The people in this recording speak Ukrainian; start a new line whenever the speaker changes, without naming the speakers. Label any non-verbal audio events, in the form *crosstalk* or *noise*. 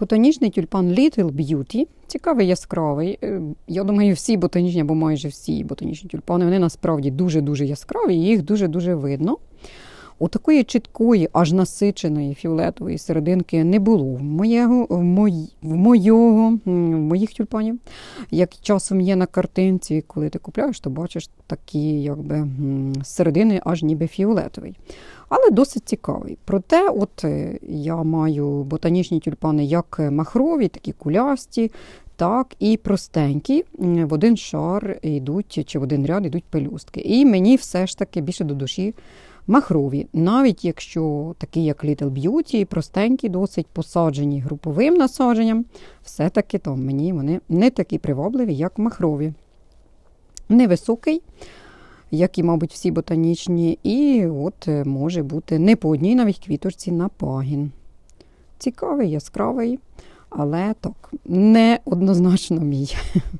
Ботанічний тюльпан Little Beauty. Цікавий, яскравий. Е, Я думаю, всі ботанічні, або майже всі ботанічні тюльпани, вони насправді дуже-дуже яскраві, і їх дуже-дуже видно. У такої чіткої, аж насиченої фіолетової серединки не було в моєго, в, мої, в мойого, в моїх тюльпанів. Як часом є на картинці, коли ти купляєш, то бачиш такі якби, середини аж ніби фіолетовий. Але досить цікавий. Проте, от е, я маю ботанічні тюльпани як махрові, такі кулясті, так і простенькі. В один шар йдуть, чи в один ряд йдуть пелюстки. І мені все ж таки більше до душі махрові, навіть якщо такі, як Little Beauty, простенькі, досить посаджені груповим насадженням, все-таки там мені вони не такі привабливі, як махрові. Невисокий, як і, мабуть, всі ботанічні, і от е, може бути не по одній навіть квіточці на пагін. Цікавий, яскравий, але так, не однозначно мій. *laughs*